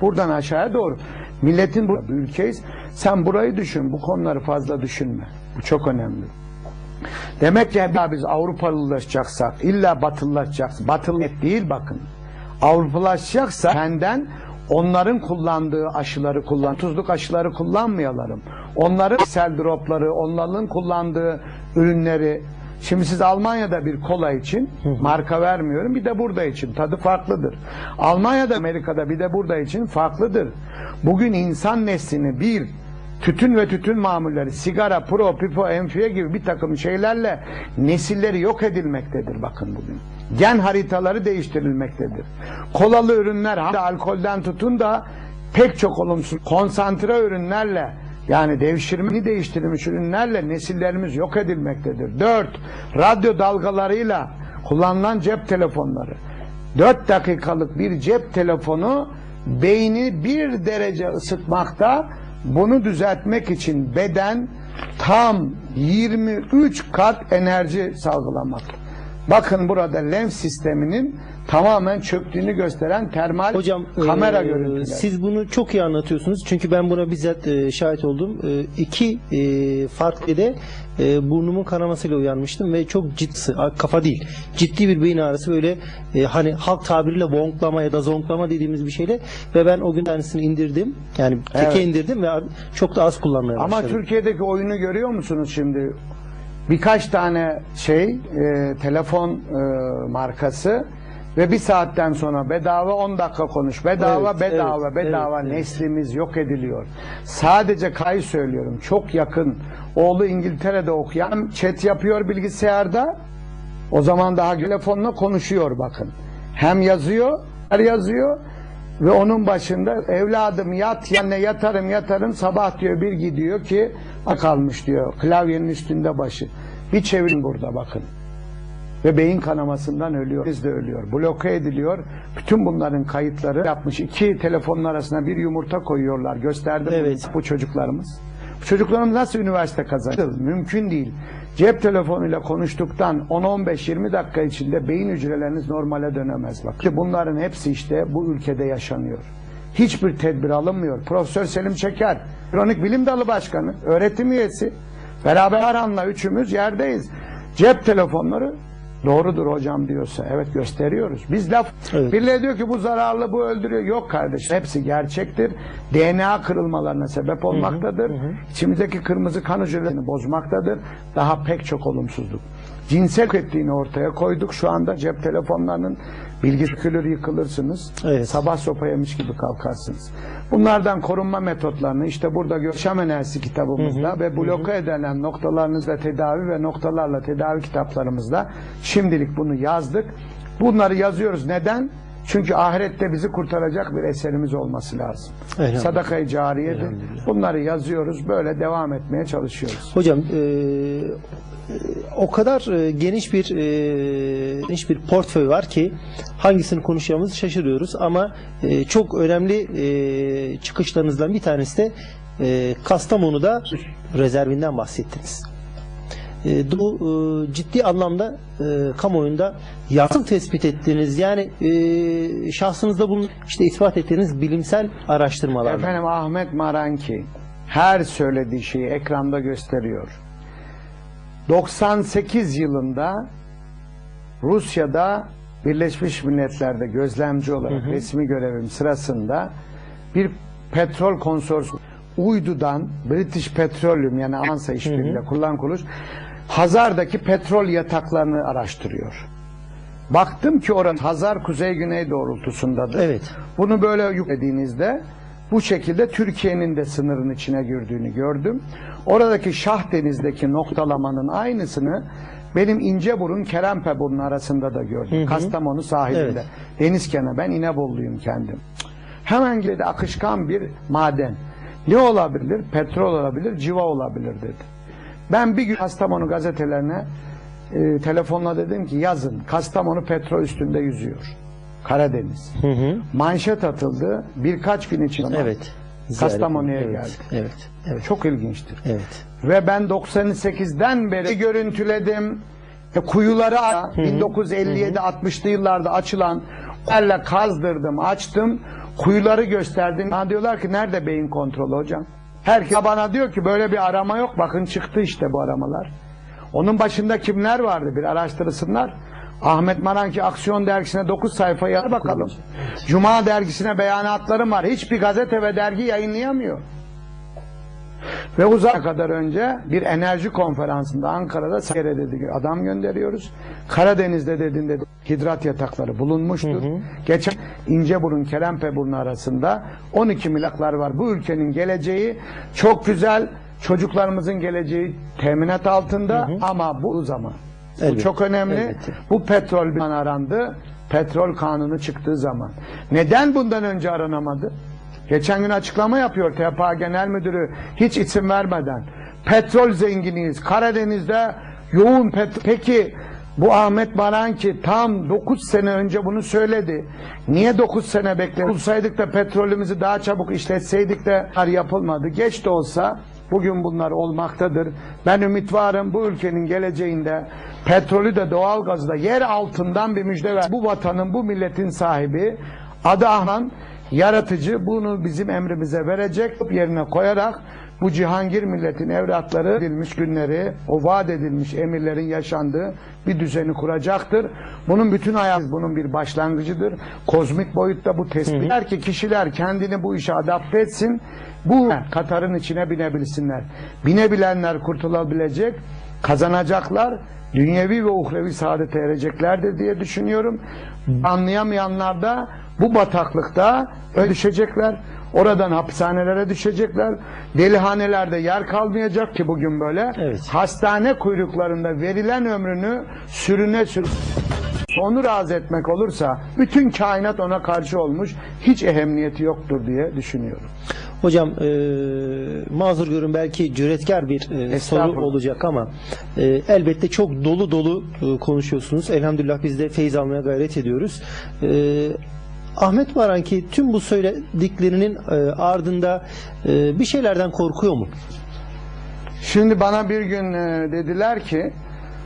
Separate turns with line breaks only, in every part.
buradan aşağıya doğru. Milletin bu ülkeyiz. Sen burayı düşün. Bu konuları fazla düşünme. Bu çok önemli. Demek ki ya biz Avrupalılaşacaksak, illa Batılılaşacaksak, Batılı değil bakın. Avrupalaşacaksa senden onların kullandığı aşıları kullan, tuzluk aşıları kullanmayalım. Onların sel dropları, onların kullandığı ürünleri Şimdi siz Almanya'da bir kola için marka vermiyorum bir de burada için tadı farklıdır. Almanya'da Amerika'da bir de burada için farklıdır. Bugün insan neslini bir tütün ve tütün mamulleri, sigara, pro, pipo, enfiye gibi bir takım şeylerle nesilleri yok edilmektedir bakın bugün. Gen haritaları değiştirilmektedir. Kolalı ürünler, alkolden tutun da pek çok olumsuz konsantre ürünlerle yani devşirmeni değiştirilmiş ürünlerle nesillerimiz yok edilmektedir. Dört, radyo dalgalarıyla kullanılan cep telefonları. 4 dakikalık bir cep telefonu beyni bir derece ısıtmakta. Bunu düzeltmek için beden tam 23 kat enerji salgılamak. Bakın burada lenf sisteminin tamamen çöktüğünü gösteren termal
Hocam
kamera
e,
görüntüleri.
siz bunu çok iyi anlatıyorsunuz. Çünkü ben buna bizzat e, şahit oldum. E, iki e, farklı de e, burnumun kanamasıyla uyanmıştım ve çok ciddi kafa değil. Ciddi bir beyin ağrısı böyle e, hani halk tabiriyle vonklama ya da zonklama dediğimiz bir şeyle ve ben o gün tanesini indirdim. Yani teke
Evet.
indirdim ve çok da az kullanmaya
Ama
başladım.
Türkiye'deki oyunu görüyor musunuz şimdi? Birkaç tane şey, e, telefon e, markası ve bir saatten sonra bedava 10 dakika konuş. Bedava,
Evet,
bedava,
evet,
bedava.
evet, evet.
Neslimiz yok ediliyor. Sadece kay söylüyorum. Çok yakın. Oğlu İngiltere'de okuyan chat yapıyor bilgisayarda. O zaman daha telefonla konuşuyor bakın. Hem yazıyor, her yazıyor ve onun başında evladım yat yanne yatarım yatarım sabah diyor bir gidiyor ki kalmış diyor klavyenin üstünde başı. Bir çevirin burada bakın. Ve beyin kanamasından ölüyor. Biz de ölüyor. Bloke ediliyor. Bütün bunların kayıtları yapmış. İki telefonun arasına bir yumurta koyuyorlar. Gösterdim
Evet.
bu çocuklarımız. Bu çocuklarımız nasıl üniversite kazanır? Mümkün değil. Cep telefonuyla konuştuktan 10-15-20 dakika içinde beyin hücreleriniz normale dönemez. Bak. Bunların hepsi işte bu ülkede yaşanıyor. Hiçbir tedbir alınmıyor. Profesör Selim Çeker, Kronik Bilim Dalı Başkanı, öğretim üyesi. Beraber Arhan'la üçümüz yerdeyiz. Cep telefonları doğrudur hocam diyorsa evet gösteriyoruz. Biz laf
Evet.
birileri diyor ki bu zararlı bu öldürüyor. Yok kardeşim hepsi gerçektir. DNA kırılmalarına sebep olmaktadır. İçimizdeki kırmızı kan hücrelerini bozmaktadır. Daha pek çok olumsuzluk. Cinsel ettiğini ortaya koyduk. Şu anda cep telefonlarının bilgi sökülür yıkılırsınız.
Evet.
Sabah sopa yemiş gibi kalkarsınız. Bunlardan korunma metotlarını işte burada Yaşam Enerjisi kitabımızda ve bloke edilen noktalarınızla tedavi ve noktalarla tedavi kitaplarımızda şimdilik bunu yazdık. Bunları yazıyoruz. Neden? Çünkü ahirette bizi kurtaracak bir eserimiz olması lazım. Sadaka-i cariyedir. Bunları yazıyoruz. Böyle devam etmeye çalışıyoruz.
Hocam e, o kadar e, geniş bir e, geniş bir portföy var ki hangisini konuşacağımızı şaşırıyoruz ama e, çok önemli e, çıkışlarınızdan bir tanesi de e, Kastamonu'da rezervinden bahsettiniz. Bu e, ciddi anlamda e, kamuoyunda nasıl tespit ettiğiniz yani e, şahsınızda bunu işte ispat ettiğiniz bilimsel araştırmalar.
Efendim Ahmet Maranki her söylediği şeyi ekranda gösteriyor. 98 yılında Rusya'da Birleşmiş Milletler'de gözlemci olarak resmi görevim sırasında bir petrol konsorsiyumu uydudan British Petroleum yani Ansa işbirliğiyle kurulan kuruluş Hazar'daki petrol yataklarını araştırıyor. Baktım ki orası Hazar kuzey-güney doğrultusundadır.
Evet.
Bunu böyle yüklediğinizde bu şekilde Türkiye'nin de sınırın içine girdiğini gördüm. Oradaki Şah Deniz'deki noktalamanın aynısını benim İnceburun Kerempeburun arasında da gördüm. Kastamonu sahilinde.
Evet.
Deniz kenarı. Ben İnebolu'yum kendim. Hemen geldi akışkan bir maden. Ne olabilir? Petrol olabilir, civa olabilir dedi. Ben bir gün Kastamonu gazetelerine e, telefonla dedim ki yazın Kastamonu petrol üstünde yüzüyor. Karadeniz.
Hı hı.
Manşet atıldı. Birkaç gün içinde
Evet.
Kastamonu'ya
evet.
geldi.
Evet. Evet.
Çok ilginçtir.
Evet.
Ve ben 98'den beri görüntüledim. E, kuyuları a- 1957-60'lı yıllarda açılan yerle kazdırdım, açtım. kuyuları gösterdin. Bana diyorlar ki nerede beyin kontrolü hocam? Herkes bana diyor ki böyle bir arama yok. Bakın çıktı işte bu aramalar. Onun başında kimler vardı bir araştırsınlar. Ahmet Maranki Aksiyon dergisine 9 sayfa yazar bakalım. Cuma dergisine beyanatlarım var. Hiçbir gazete ve dergi yayınlayamıyor. Ve uzak kadar önce bir enerji konferansında Ankara'da Sakarya dedi adam gönderiyoruz. Karadeniz'de dedin dedi hidrat yatakları bulunmuştur. Geçen İnceburun Kerempeburnu arasında 12 milaklar var. Bu ülkenin geleceği çok güzel. Çocuklarımızın geleceği teminat altında ama bu zaman. Bu
Elbette,
çok önemli.
elbette.
Bu petrol bir an arandı. Petrol kanunu çıktığı zaman. Neden bundan önce aranamadı? Geçen gün açıklama yapıyor TPA Genel Müdürü hiç isim vermeden. Petrol zenginiyiz. Karadeniz'de yoğun petrol. Peki bu Ahmet Baranki tam 9 sene önce bunu söyledi. Niye 9 sene bekledik? Bulsaydık da petrolümüzü daha çabuk işletseydik de yapılmadı. Geç de olsa bugün bunlar olmaktadır. Ben ümit varım bu ülkenin geleceğinde petrolü de doğalgazı da yer altından bir müjde ver. Bu vatanın, bu milletin sahibi adı Ahman yaratıcı bunu bizim emrimize verecek yerine koyarak bu Cihangir milletin evlatları edilmiş günleri, o vaat edilmiş emirlerin yaşandığı bir düzeni kuracaktır. Bunun bütün hayatı bunun bir başlangıcıdır. Kozmik boyutta bu tespit. Eğer ki kişiler kendini bu işe adapte etsin, bu Katar'ın içine binebilsinler. Binebilenler kurtulabilecek, kazanacaklar, dünyevi ve uhrevi saadete ereceklerdir diye düşünüyorum. Anlayamayanlar da bu bataklıkta düşecekler. Oradan hapishanelere düşecekler. Delihanelerde yer kalmayacak ki bugün böyle.
Evet.
Hastane kuyruklarında verilen ömrünü sürüne sür onu razı etmek olursa bütün kainat ona karşı olmuş hiç ehemmiyeti yoktur diye düşünüyorum.
Hocam e, mazur görün belki cüretkar bir e, soru olacak ama e, elbette çok dolu dolu e, konuşuyorsunuz. Elhamdülillah biz de feyiz almaya gayret ediyoruz. E, Ahmet Varanki tüm bu söylediklerinin e, ardında e, bir şeylerden korkuyor mu?
Şimdi bana bir gün e, dediler ki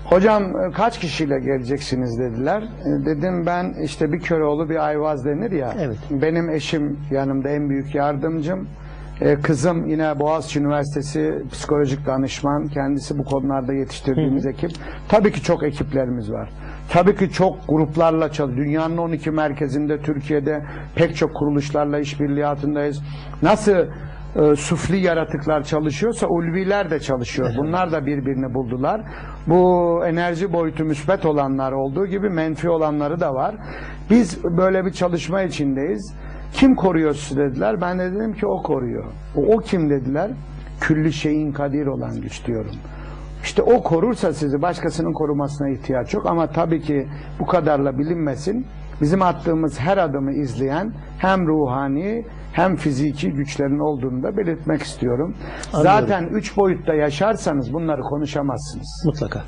hocam e, kaç kişiyle geleceksiniz dediler. E, dedim ben işte bir Köroğlu bir Ayvaz denir ya.
Evet.
Benim eşim yanımda en büyük yardımcım. E, Kızım yine Boğaziçi Üniversitesi psikolojik danışman. Kendisi bu konularda yetiştirdiğimiz ekip. Tabii ki çok ekiplerimiz var. Tabii ki çok gruplarla çalışıyoruz. Dünyanın 12 merkezinde Türkiye'de pek çok kuruluşlarla işbirliği altındayız. Nasıl e, sufli yaratıklar çalışıyorsa ulviler de çalışıyor. Bunlar da birbirini buldular. Bu enerji boyutu müsbet olanlar olduğu gibi menfi olanları da var. Biz böyle bir çalışma içindeyiz. Kim koruyor sizi dediler. Ben de dedim ki o koruyor. O, o kim dediler? Külli şeyin kadir olan güç diyorum. İşte o korursa sizi başkasının korumasına ihtiyaç yok ama tabii ki bu kadarla bilinmesin. Bizim attığımız her adımı izleyen hem ruhani hem fiziki güçlerin olduğunu da belirtmek istiyorum.
Anlıyorum.
Zaten üç boyutta yaşarsanız bunları konuşamazsınız.
Mutlaka.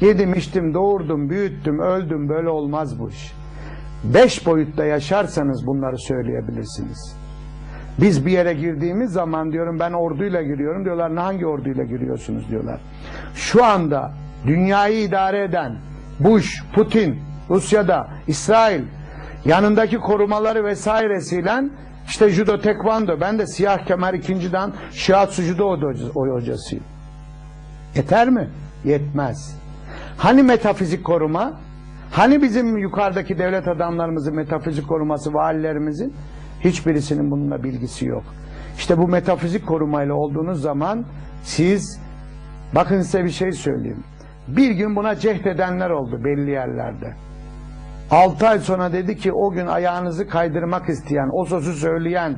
Yedim, içtim, doğurdum, büyüttüm, öldüm böyle olmaz bu iş. Beş boyutta yaşarsanız bunları söyleyebilirsiniz. Biz bir yere girdiğimiz zaman diyorum ben orduyla giriyorum diyorlar. Hangi orduyla giriyorsunuz diyorlar. Şu anda dünyayı idare eden Bush, Putin, Rusya'da, İsrail yanındaki korumaları vesairesiyle işte judo tekvando ben de siyah kemer ikinciden shiatsu judo hocasıyım. Yeter mi? Yetmez. Hani metafizik koruma? Hani bizim yukarıdaki devlet adamlarımızın metafizik koruması, valilerimizin? Hiçbirisinin bununla bilgisi yok. İşte bu metafizik korumayla olduğunuz zaman siz, bakın size bir şey söyleyeyim. Bir gün buna cehd edenler oldu belli yerlerde. 6 ay sonra dedi ki o gün ayağınızı kaydırmak isteyen, o sözü söyleyen